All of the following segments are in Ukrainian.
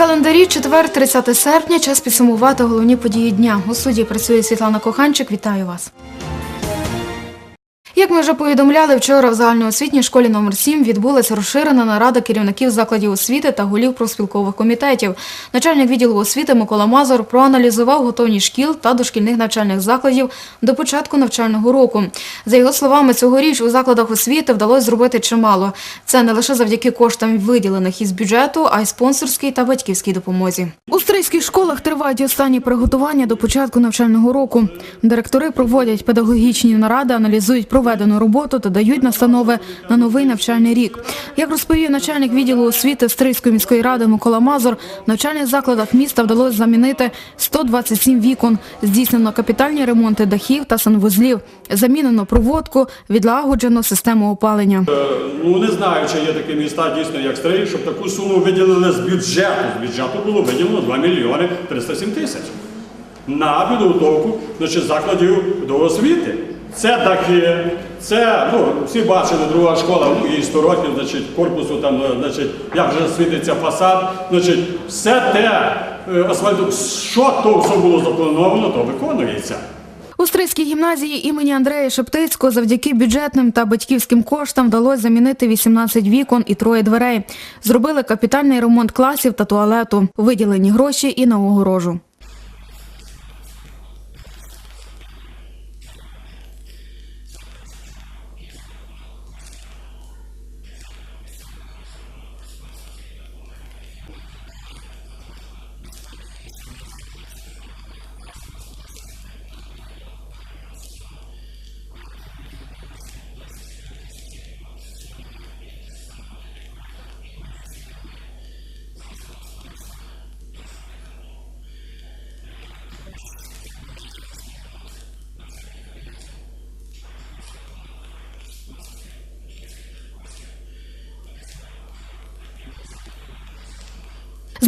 календарі четвер, 30 серпня, час підсумувати головні події дня. У суді працює Світлана Коханчик. Вітаю вас. Як ми вже повідомляли, вчора в загальноосвітній школі номер 7 відбулася розширена нарада керівників закладів освіти та голів профспілкових комітетів. Начальник відділу освіти Микола Мазур проаналізував готовність шкіл та дошкільних навчальних закладів до початку навчального року. За його словами, цьогоріч у закладах освіти вдалося зробити чимало. Це не лише завдяки коштам, виділених із бюджету, а й спонсорській та батьківській допомозі. У стрийських школах тривають останні приготування до початку навчального року. Директори проводять педагогічні наради, аналізують проведену роботу та дають настанови на новий навчальний рік. Як розповів начальник відділу освіти Стрийської міської ради Микола Мазур, в навчальних закладах міста вдалося замінити 127 вікон, здійснено капітальні ремонти дахів та санвузлів, замінено проводку, відлагоджено систему опалення. Ну не знаю, чи є такі міста дійсно як Стрий, щоб таку суму виділили з бюджету. З бюджету було виділено 2 мільйони 307 тисяч на підготовку значить, закладів до освіти. Це дахи, це, ну, всі бачили, друга школа, ну і 100 років, значить, корпусу там, е, значить, як вже світиться фасад, значить, все те, е, що то все було заплановано, то виконується. У Стрийській гімназії імені Андрея Шептицького завдяки бюджетним та батьківським коштам вдалося замінити 18 вікон і троє дверей. Зробили капітальний ремонт класів та туалету, виділені гроші і на огорожу.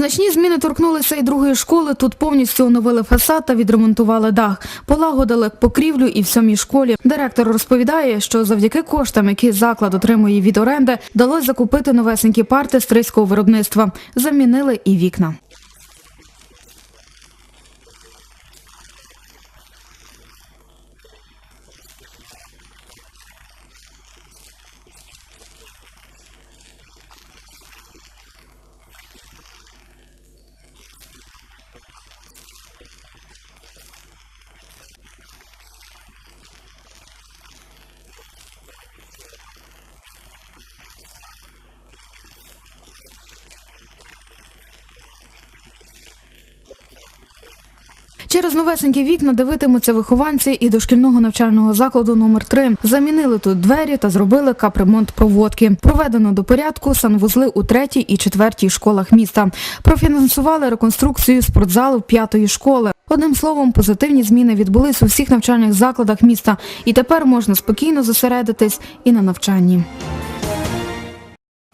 Значні зміни торкнулися і другої школи. Тут повністю оновили фасад та відремонтували дах. Полагодили покрівлю і в самій школі. Директор розповідає, що завдяки коштам, які заклад отримує від оренди, вдалося закупити новесенькі парти стрийського виробництва. Замінили і вікна. Через новесенькі вікна дивитимуться вихованці і дошкільного навчального закладу номер 3 Замінили тут двері та зробили капремонт проводки. Проведено до порядку санвузли у третій і четвертій школах міста. Профінансували реконструкцію спортзалу п'ятої школи. Одним словом, позитивні зміни відбулись у всіх навчальних закладах міста, і тепер можна спокійно зосередитись і на навчанні.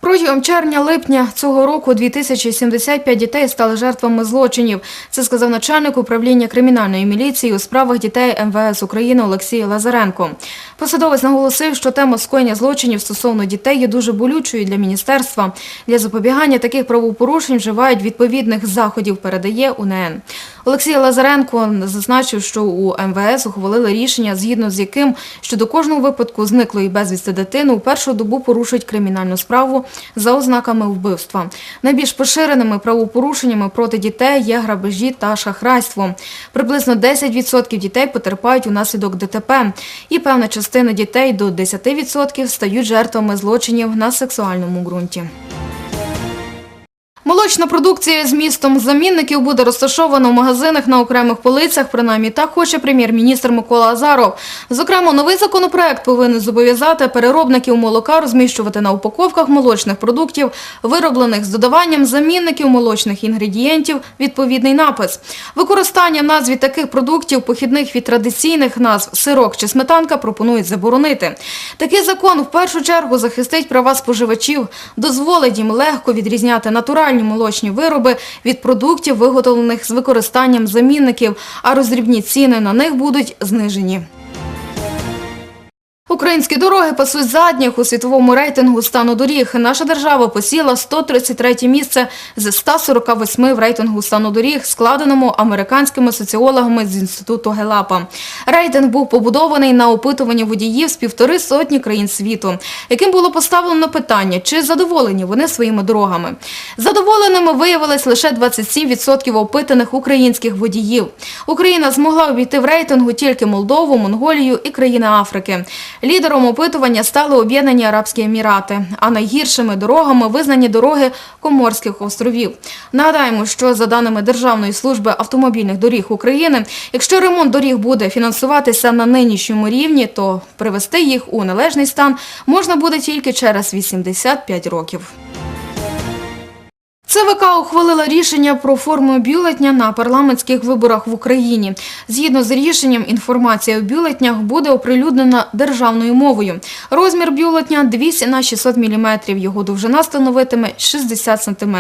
Протягом червня-липня цього року 2075 дітей стали жертвами злочинів. Це сказав начальник управління кримінальної міліції у справах дітей МВС України Олексій Лазаренко. Посадовець наголосив, що тема скоєння злочинів стосовно дітей є дуже болючою для міністерства. Для запобігання таких правопорушень вживають відповідних заходів, передає УНН. Олексій Лазаренко зазначив, що у МВС ухвалили рішення, згідно з яким щодо кожного випадку зниклої безвісти дитини у першу добу порушують кримінальну справу за ознаками вбивства. Найбільш поширеними правопорушеннями проти дітей є грабежі та шахрайство. Приблизно 10% дітей потерпають унаслідок ДТП, і певна частина дітей до 10% стають жертвами злочинів на сексуальному ґрунті. Молочна продукція з містом замінників буде розташована в магазинах на окремих полицях. Принаймні так хоче прем'єр-міністр Микола Азаров. Зокрема, новий законопроект повинен зобов'язати переробників молока розміщувати на упаковках молочних продуктів, вироблених з додаванням замінників молочних інгредієнтів, відповідний напис. Використання назві таких продуктів, похідних від традиційних назв сирок чи сметанка, пропонують заборонити. Такий закон в першу чергу захистить права споживачів, дозволить їм легко відрізняти натуральні молочні вироби від продуктів, виготовлених з використанням замінників, а роздрібні ціни на них будуть знижені. Українські дороги пасуть задніх у світовому рейтингу стану доріг. Наша держава посіла 133 місце з 148 в рейтингу стану доріг, складеному американськими соціологами з інституту Гелапа. Рейтинг був побудований на опитуванні водіїв з півтори сотні країн світу, яким було поставлено питання, чи задоволені вони своїми дорогами. Задоволеними виявилось лише 27% опитаних українських водіїв. Україна змогла обійти в рейтингу тільки Молдову, Монголію і країни Африки. Лідером опитування стали Об'єднані Арабські Емірати, а найгіршими дорогами визнані дороги Коморських островів. Нагадаємо, що за даними Державної служби автомобільних доріг України, якщо ремонт доріг буде фінансуватися на нинішньому рівні, то привести їх у належний стан можна буде тільки через 85 років. ЦВК ухвалила рішення про форму бюлетня на парламентських виборах в Україні. Згідно з рішенням, інформація у бюлетнях буде оприлюднена державною мовою. Розмір бюлетня 200 на 600 мм, його довжина становитиме 60 см.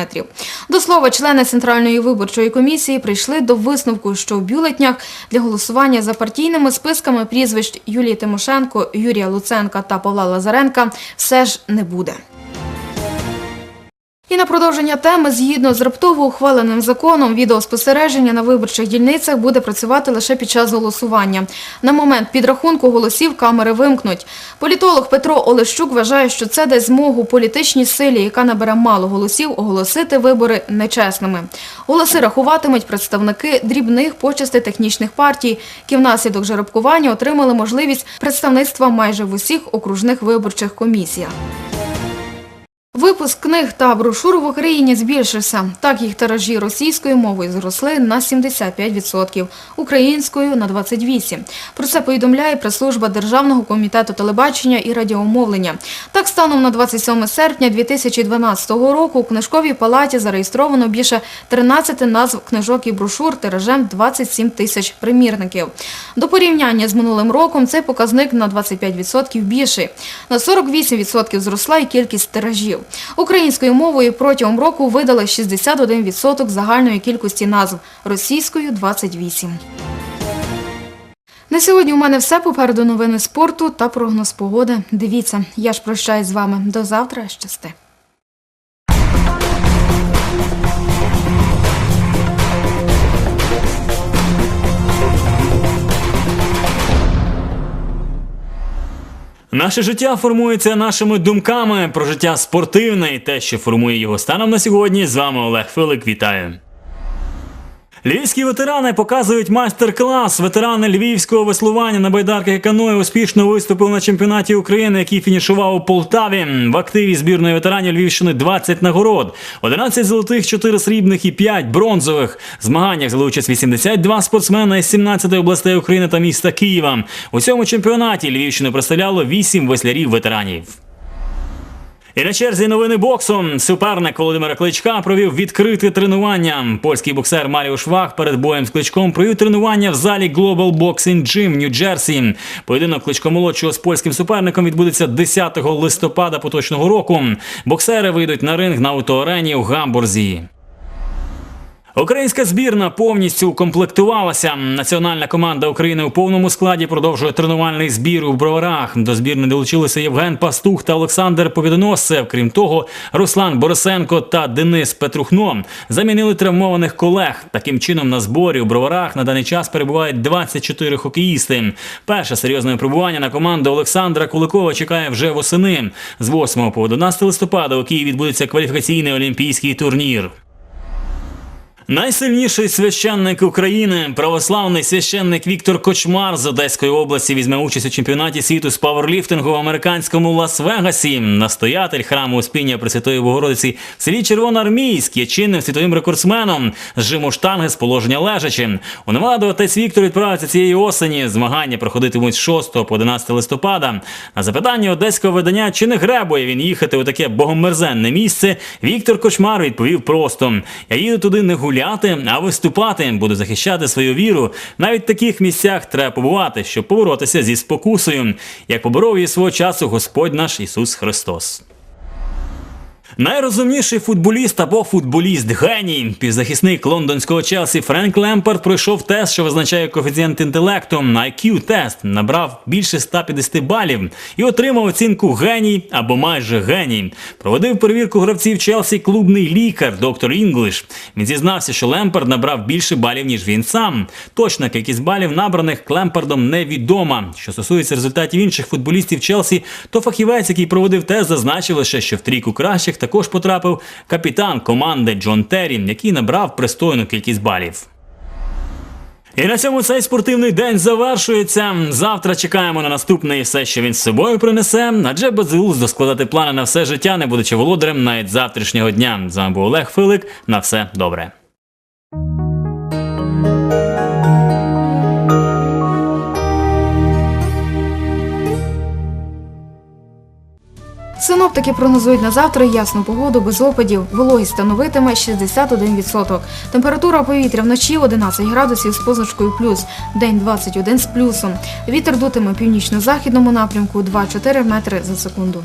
До слова, члени Центральної виборчої комісії прийшли до висновку, що в бюлетнях для голосування за партійними списками прізвищ Юлії Тимошенко, Юрія Луценка та Павла Лазаренка все ж не буде. І на продовження теми, згідно з раптово ухваленим законом, відеоспостереження на виборчих дільницях буде працювати лише під час голосування. На момент підрахунку голосів камери вимкнуть. Політолог Петро Олещук вважає, що це дасть змогу політичній силі, яка набере мало голосів, оголосити вибори нечесними. Голоси рахуватимуть представники дрібних почастей технічних партій, які внаслідок жеребкування отримали можливість представництва майже в усіх окружних виборчих комісіях. Випуск книг та брошур в Україні збільшився. Так їх тиражі російською мовою зросли на 75%, українською – на 28%. Про це повідомляє прес-служба Державного комітету телебачення і радіомовлення. Так, станом на 27 серпня 2012 року у книжковій палаті зареєстровано більше 13 назв книжок і брошур тиражем 27 тисяч примірників. До порівняння з минулим роком цей показник на 25% більший. На 48% зросла і кількість тиражів. Українською мовою протягом року видали 61% загальної кількості назв, російською – 28%. На сьогодні у мене все. Попереду новини спорту та прогноз погоди. Дивіться, я ж прощаюсь з вами. До завтра. Щасти. Наше життя формується нашими думками про життя спортивне і те, що формує його станом на сьогодні. З вами Олег Филик. Вітаю. Львівські ветерани показують майстер-клас. Ветерани львівського веслування на байдарках і каної успішно виступили на чемпіонаті України, який фінішував у Полтаві. В активі збірної ветеранів Львівщини 20 нагород, 11 золотих, 4 срібних і 5 бронзових. В змаганнях взяли участь 82 спортсмена із 17 областей України та міста Києва. У цьому чемпіонаті Львівщину представляло 8 веслярів ветеранів. І на черзі новини боксу суперник Володимира Кличка провів відкрите тренування. Польський боксер Маріо Швах перед боєм з кличком провів тренування в залі Global Boxing Gym Нью-Джерсі. Поєдинок кличко молодшого з польським суперником відбудеться 10 листопада поточного року. Боксери вийдуть на ринг на автоарені у Гамбурзі. Українська збірна повністю укомплектувалася. Національна команда України у повному складі продовжує тренувальний збір у броварах. До збірної долучилися Євген Пастух та Олександр Побідоносцев. Крім того, Руслан Борисенко та Денис Петрухно замінили травмованих колег. Таким чином на зборі у броварах на даний час перебувають 24 хокеїсти. Перше серйозне випробування на команду Олександра Куликова чекає вже восени. З 8 по 11 листопада у Києві відбудеться кваліфікаційний олімпійський турнір. Найсильніший священник України, православний священник Віктор Кочмар з Одеської області візьме участь у чемпіонаті світу з пауерліфтингу в американському Лас-Вегасі. Настоятель храму Успіння Пресвятої Богородиці в селі Червоноармійськ є чинним світовим рекордсменом з жиму штанги з положення лежачи. У Неваду отець Віктор відправиться цієї осені. Змагання проходитимуть з 6 по 11 листопада. На запитання одеського видання, чи не гребує він їхати у таке богомерзенне місце, Віктор Кочмар відповів просто: я їду туди не гуляти, а виступати, буду захищати свою віру. Навіть в таких місцях треба побувати, щоб поборотися зі спокусою, як поборов її свого часу Господь наш Ісус Христос. Найрозумніший футболіст або футболіст геній. Півзахисник лондонського Челсі Френк Лемпард пройшов тест, що визначає коефіцієнт інтелекту. IQ тест набрав більше 150 балів і отримав оцінку геній або майже геній. Проводив перевірку гравців Челсі клубний лікар, доктор Інглиш. Він зізнався, що Лемпард набрав більше балів, ніж він сам. Точна кількість балів, набраних Лемпардом, невідома. Що стосується результатів інших футболістів Челсі, то фахівець, який проводив тест, зазначив лише, що в трійку кращих також потрапив капітан команди Джон Террі, який набрав пристойну кількість балів. І на цьому цей спортивний день завершується. Завтра чекаємо на наступний і все, що він з собою принесе. Адже безглуздо складати плани на все життя, не будучи володарем навіть завтрашнього дня. З вами був Олег Филик. На все добре. Синоптики прогнозують на завтра ясну погоду без опадів. Вологість становитиме 61%. Температура повітря вночі 11 градусів з позначкою плюс, день 21 з плюсом. Вітер дутиме північно-західному напрямку 2-4 метри за секунду.